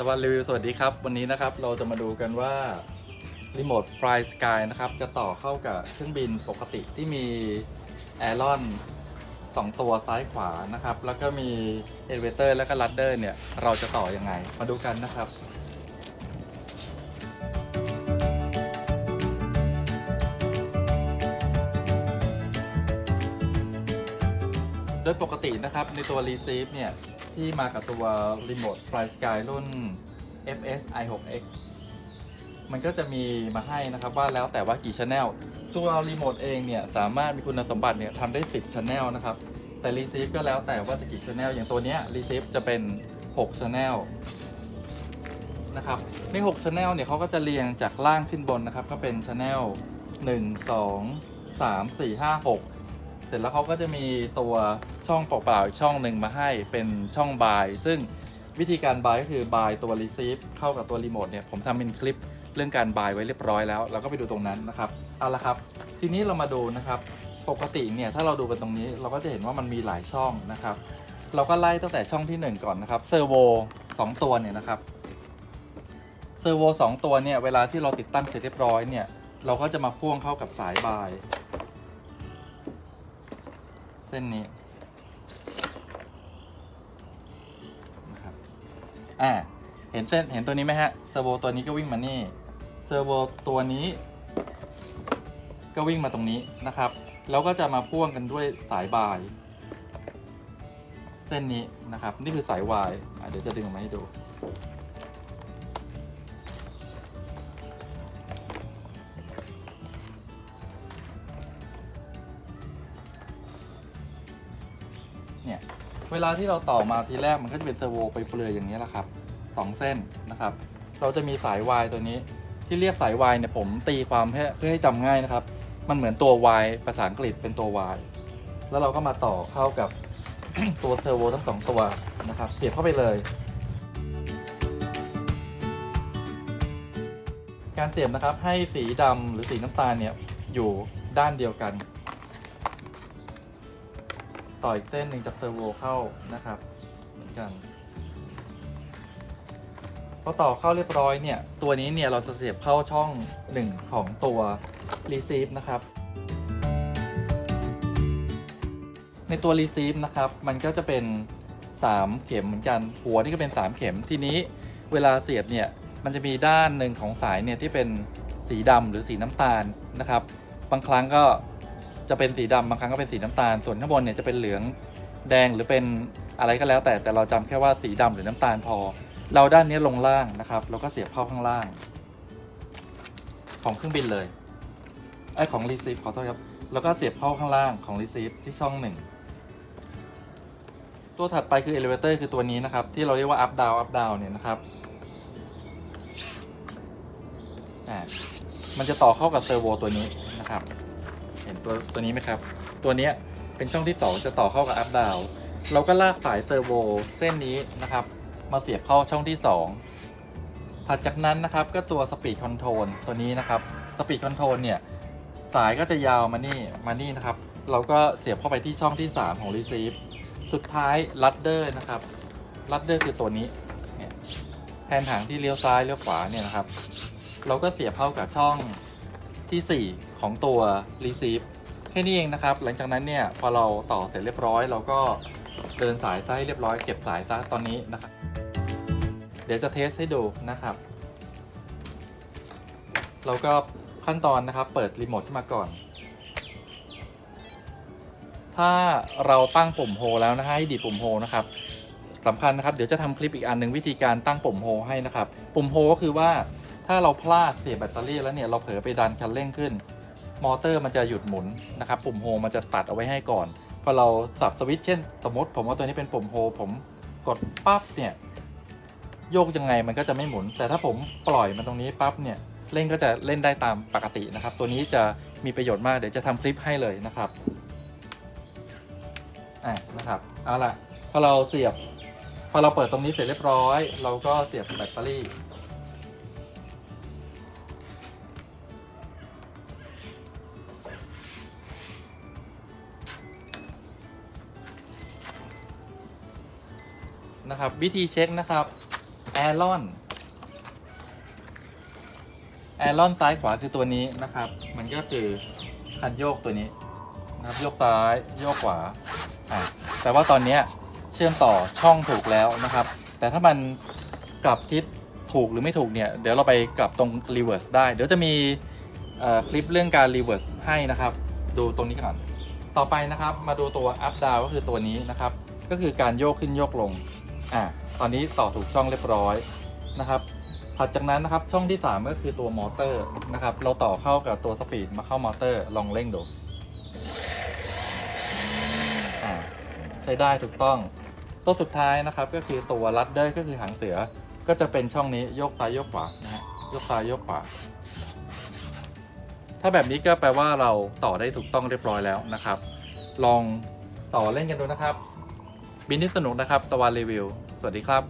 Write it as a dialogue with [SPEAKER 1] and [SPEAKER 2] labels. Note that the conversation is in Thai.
[SPEAKER 1] สวัสดีรีวิวสวัสดีครับ วันนี้นะครับเราจะมาดูกันว่ารีโมท Fly Sky นะครับจะต่อเข้ากับเครื่องบินปกติที่มี a อรอน2 ตัวซ้ายขวานะครับ แล้วก็มี Elevator แล้วก็ Ladder เนี่ย เราจะต่อยังไง มาดูกันนะครับโดยปกตินะครับในตัว Receive เนี่ย ที่มากับตัว Remote Fly Sky รุ่น FS i6X มันก็จะมีมาให้นะครับว่าแล้วแต่ว่ากี่ช anel ตัวรีโมทเองเนี่ยสามารถมีคุณสมบัติเนี่ยทำได้ 10 channel นะครับ แต่ Receive ก็แล้วแต่ว่าจะกี่ channel อย่างตัวเนี้ย Receive จะเป็น6 channel นะครับใน6 channel เนี่ยเขาก็จะเรียงจากล่างขึ้นบนนะครับ ก็เป็น channel 1 2 3 4 5 6 เสร็จแล้วเขาก็จะมีตัวช่องเปล่าๆอีกช่องหนึ่งมาให้เป็นช่องบาย ซึ่งวิธีการบายก็คือบายตัว receive เข้ากับตัวรีโมทเนี่ยผมทำเป็นคลิปเรื่องการบายไว้เรียบร้อยแล้ว เราก็ไปดูตรงนั้นนะครับเอาละครับ ทีนี้เรามาดูนะครับปกติเนี่ยถ้าเราดูกันตรงนี้เราก็จะเห็นว่ามันมีหลายช่องนะครับ เราก็ไล่ตั้งแต่ช่องที่ 1 ก่อนนะครับเซอร์โว2ตัวเนี่ยนะครับเซอร์โว2ตัวเนี่ยเวลาที่เราติดตั้งเสร็จเรียบร้อยเนี่ยเราก็จะมาพ่วงเข้ากับสายบาย เส้นนี้นะครับอ่าเห็นเส้นเห็นตัวนี้ไหมฮะเซอร์โวตัวนี้ก็วิ่งมานี่เซอร์โวตัวนี้ ก็วิ่งมาตรงนี้นะครับ แล้วก็จะมาพ่วงกันด้วยสายบาย เส้นนี้นะครับ นี่คือสายวายเดี๋ยวจะดึงออกมาให้ดู เนี่ยเวลาที่เราต่อมาทีแรกมันก็จะเป็นเซอร์โวไปเปลือยอย่างนี้แหละครับสองเส้นนะครับ เราจะมีสายวายตัวนี้ที่เรียกสายวายเนี่ยผมตีความเพื่อเพื่อให้จำง่ายนะครับ มันเหมือนตัว Y ภาษาอังกฤษเป็นตัว Y แล้วเราก็มาต่อเข้ากับตัวเทอร์โวทั้งสองตัวนะครับเสียบเข้าไปเลย การเสียบนะครับให้สีดำหรือสีน้ำตาลเนี่ยอยู่ด้านเดียวกัน ต่ออีกเส้นหนึ่งจากเทอร์โวเข้านะครับ เหมือนกันพอต่อเข้าเรียบร้อยเนี่ย ตัวนี้เนี่ยเราจะเสียบเข้าช่องหนึ่งของตัว receive นะครับ ในตัว receive นะครับ มันก็จะเป็น 3 เข็มเหมือนกัน หัวนี่ก็เป็น 3 เข็ม ทีนี้เวลาเสียบเนี่ย มันจะมีด้านหนึ่งของสายเนี่ยที่เป็นสีดำหรือสีน้ำตาลนะครับ บางครั้งก็ จะเป็นสีดำบางครั้งก็เป็นสีน้ำตาล ส่วนข้างบนเนี่ยจะเป็นเหลืองแดงหรือเป็นอะไรก็แล้วแต่แต่เราจำแค่ว่าสีดำหรือน้ำตาลพอ เราด้านนี้ลงล่างนะครับ แล้วก็เสียบเข้าข้างล่าง ของเครื่องบินเลยไอของ receive ขอโทษครับ แล้วก็เสียบเข้าข้างล่างของ receive ที่ช่องหนึ่งตัวถัดไปคือ elevator คือตัวนี้นะครับ ที่เราเรียกว่า up down up down เนี่ยนะครับอ่ามันจะต่อเข้ากับเซอร์โวตัวนี้นะครับ ห็นตัวตัวนี้ไหมครับ ตัวเนี้ยเป็นช่องที่ต่อจะต่อเข้ากับ up down เราก็ลากสายเซอร์โวเส้นนี้นะครับ มาเสียบเข้าช่องที่ 2 ถัดจากนั้นนะครับก็ตัว speed control ตัวนี้นะครับ speed control เนี่ยสายก็จะยาวมานี่มานี่นะครับ เราก็เสียบเข้าไปที่ช่องที่ 3 ของ receive สุดท้าย ladder นะครับ ladder คือตัวนี้แทนถังที่เลี้ยวซ้ายเลี้ยวขวาเนี่ยนะครับ เราก็เสียบเข้ากับช่องที่ 4 ของตัว receive แค่นี้เองนะครับ หลังจากนั้นเนี่ยพอเราต่อเสร็จเรียบร้อย เราก็เดินสายซะให้เรียบร้อยเก็บสายซะตอนนี้นะครับ เดี๋ยวจะเทสให้ดูนะครับ เราก็ขั้นตอนนะครับเปิดรีโมทขึ้นมาก่อน ถ้าเราตั้งปุ่มโฮแล้วนะฮะให้ดีปุ่มโฮนะครับสำคัญนะครับเดี๋ยวจะทำคลิปอีกอันหนึ่งวิธีการตั้งปุ่มโฮให้นะครับ ปุ่มโฮก็คือว่าถ้าเราพลาดเสียบแบตเตอรี่แล้วเนี่ยเราเผลอไปดันคันเร่งขึ้น มอเตอร์มันจะหยุดหมุนนะครับปุ่มโฮมันจะตัดเอาไว้ให้ก่อนพอเราสับสวิตช์เช่น สมมติผมว่าตัวนี้เป็นปุ่มโฮผมกดปั๊บเนี่ยโยกยังไงมันก็จะไม่หมุน แต่ถ้าผมปล่อยมันตรงนี้ปั๊บเนี่ยเล่นก็จะเล่นได้ตามปกตินะครับ ตัวนี้จะมีประโยชน์มากเดี๋ยวจะทำคลิปให้เลยนะครับอะนะครับเอาล่ะพอเราเสียบ พอเราเปิดตรงนี้เสร็จเรียบร้อย เราก็เสียบแบตเตอรี่ นะครับ วิธีเช็คนะครับแอรอนแอรอนซ้ายขวาคือตัวนี้นะครับ มันก็คือคันโยกตัวนี้นะครับโยกซ้ายโยกขวาอ่าแต่ว่าตอนนี้เชื่อมต่อช่องถูกแล้วนะครับ แต่ถ้ามันกลับทิศถูกหรือไม่ถูกเนี่ยเดี๋ยวเราไปกลับตรง reverse ได้ เดี๋ยวจะมีคลิปเรื่องการ reverse ให้นะครับ ดูตรงนี้ก่อน ต่อไปนะครับมาดูตัว up down ก็คือตัวนี้นะครับ ก็คือการโยกขึ้นโยกลง อ่าตอนนี้ต่อถูกช่องเรียบร้อยนะครับถัดจากนั้นนะครับช่องที่ 3 ก็คือตัวมอเตอร์นะครับเราต่อเข้ากับตัวสปีดมาเข้ามอเตอร์ลองเร่งดูใช้ได้ถูกต้อง ตัวสุดท้ายนะครับก็คือตัวลัดเดอร์ก็คือหางเสือ ก็จะเป็นช่องนี้โยกซ้ายโยกขวานะฮะโยกซ้ายโยกขวา ถ้าแบบนี้ก็แปลว่าเราต่อได้ถูกต้องเรียบร้อยแล้วนะครับ ลองต่อเล่นกันดูนะครับ บินที่สนุกนะครับตะวันรีวิว สวัสดีครับ